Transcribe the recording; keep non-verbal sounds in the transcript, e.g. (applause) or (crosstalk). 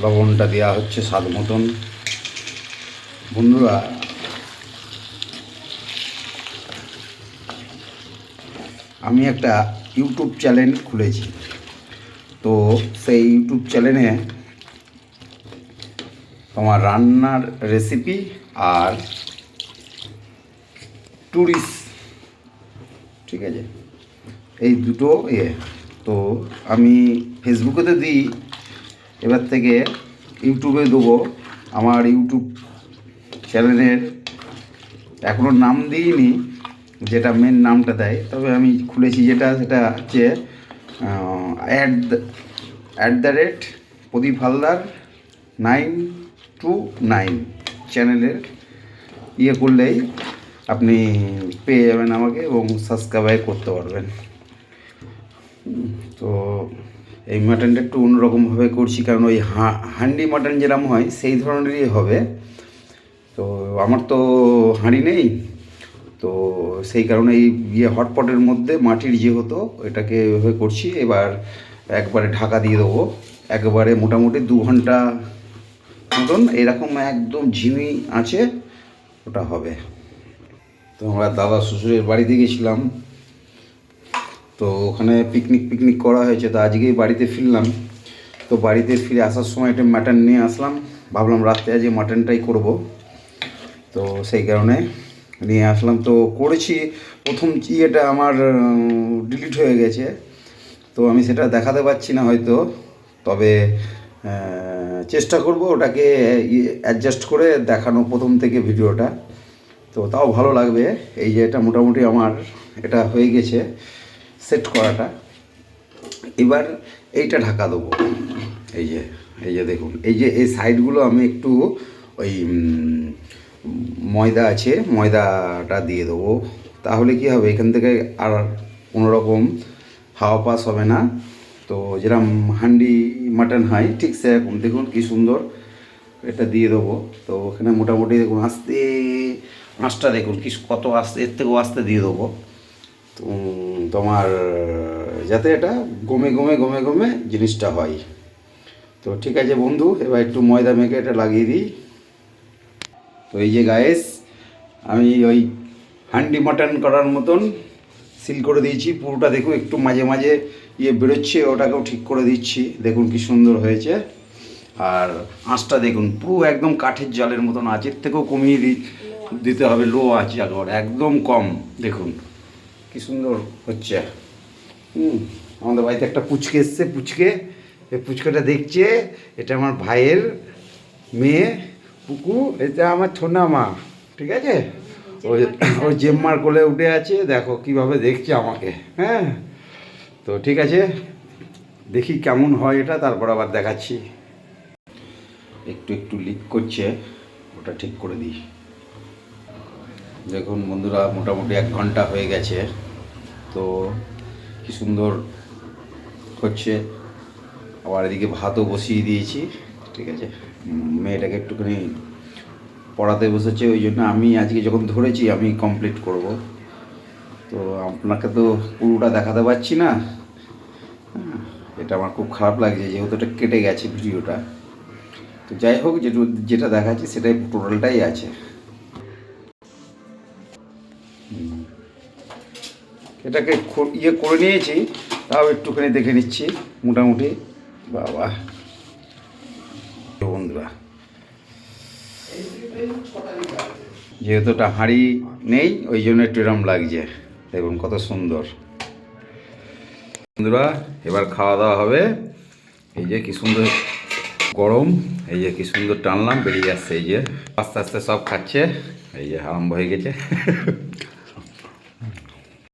লবণটা দেওয়া হচ্ছে স্বাদ মতন। বন্ধুরা, আমি একটা ইউটিউব চ্যানেল খুলেছি। তো সেই ইউটিউব চ্যানেলে তোমার রান্নার রেসিপি আর ট্যুরিস্ট ঠিক আছে? এই দুটো ইয়ে। তো আমি ফেসবুকেতে দিই এবার থেকে ইউটিউবে দেবো আমার ইউটিউব চ্যানেলের। এখনও নাম দিইনি, যেটা মেন নামটা দেয়, তবে আমি খুলেছি যেটা, সেটা হচ্ছে at at the rate Pradip Haldar nine two nine চ্যানেলের ইয়ে করলেই আপনি পেয়ে যাবেন আমাকে এবং সাবস্ক্রাইব করতে পারবেন। তো এই মাটনটা একটু অন্যরকমভাবে করছি, কারণ ওই হান্ডি মাটন যেরকম হয়, সেই ধরনেরই হবে। তো আমার তো হাঁড়ি নেই, তো সেই কারণে এই ইয়ে হটপটের মধ্যে মাটির যে হতো এটাকে এভাবে করছি, এবার একবারে ঢাকা দিয়ে দেবো। একবারে মোটামুটি দু ঘণ্টা মতন এরকম একদম ঝিমি আছে, ওটা হবে। তো আমরা দাদা শ্বশুরের বাড়িতে গেছিলাম। তো ওখানে পিকনিক পিকনিক করা হয়েছে, তো আজকেই বাড়িতে ফিরলাম। তো বাড়িতে ফিরে আসার সময় একটা মাটন নিয়ে আসলাম। ভাবলাম রাত্রে আজকে মাটনটাই করব। তো সেই কারণে নিয়ে আসলাম। তো করেছি। প্রথম ইয়েটা আমার ডিলিট হয়ে গেছে। তো আমি সেটা দেখাতে পারছি না হয়তো। তবে চেষ্টা করব ওটাকে অ্যাডজাস্ট করে দেখানো প্রথম থেকে ভিডিওটা। তো তাও ভালো লাগবে। এই যে এটা মোটামুটি আমার, এটা হয়ে গেছে। সেট করাটা। এবার এইটা ঢাকা দেবো। এই যে এই যে দেখুন, এই যে এই সাইডগুলো আমি একটু ওই ময়দা আছে, ময়দাটা দিয়ে দেবো। তাহলে কি হবে, এখান থেকে আর কোনো রকম হাওয়া পাস হবে না। তো যেরকম হান্ডি মাটন হয়, ঠিক সেরকম। দেখুন কি সুন্দর এটা দিয়ে দেবো। তো ওখানে মোটামুটি দেখুন, আস্তে, আঁচটা দেখুন কি কত আস্তে, এর থেকেও আস্তে দিয়ে দেবো। তো তোমার, যাতে এটা গমে গমে গমে গমে জিনিসটা হয়। তো ঠিক আছে বন্ধু, এবার একটু ময়দা মেখে এটা লাগিয়ে দিই। তো এই যে গায়েস আমি ওই হান্ডি মাটন করার মতন সিল করে দিয়েছি। পুরোটা দেখুন একটু মাঝে মাঝে ইয়ে বেরোচ্ছে, ওটাকেও ঠিক করে দিচ্ছি। দেখুন কি সুন্দর হয়েছে। আর আঁচটা দেখুন, পুরো একদম কাঠের জালের মতন আঁচের থেকেও কমিয়ে দিতে হবে লো আঁচ একদম কম। দেখুন। কি সুন্দর হচ্ছে। হুম আমাদের বাড়িতে একটা পুচকে এসছে পুচকে। এই পুচকেটা দেখছে এটা আমার ভাইয়ের মেয়ে পুকু এটা আমার ছোনা মা ঠিক আছে? ওই ওই জেম্মার কোলে উঠে আছে দেখো কীভাবে দেখছে আমাকে হ্যাঁ? তো ঠিক আছে দেখি কেমন হয় এটা তারপর আবার দেখাচ্ছি। একটু একটু লিক করছে ওটা ঠিক করে দিই। দেখুন বন্ধুরা মোটামুটি এক ঘণ্টা হয়ে গেছে। তো কি সুন্দর হচ্ছে। আবার এদিকে ভাতও বসিয়ে দিয়েছি ঠিক আছে? মেয়েটাকে একটুখানি পড়াতে বসেছে ওই জন্য আমি আজকে যখন ধরেছি আমি কমপ্লিট করব। তো আপনাকে তো পুরোটা দেখাতে পারছি না। হ্যাঁ, এটা আমার খুব খারাপ লাগছে যেহেতু এটা কেটে গেছে ভিডিওটা। তো যাই হোক যেটু যেটা দেখাচ্ছি সেটাই টোটালটাই আছে। এটাকে ইয়ে করে নিয়েছি, তাও একটুখানি দেখে নিচ্ছি, মোটামুটি। বাবা। বন্ধুরা। যেহেতু এটা হাঁড়ি নেই, ওই জন্য একটু এরম লাগছে। দেখুন কত সুন্দর। বন্ধুরা, এবার খাওয়া দাওয়া হবে। এই যে কি সুন্দর গরম, এই যে কি সুন্দর টানলাম, বেরিয়ে আসছে, এই যে। আস্তে আস্তে সব খাচ্ছে, এই যে আরম্ভ হয়ে গেছে। (laughs)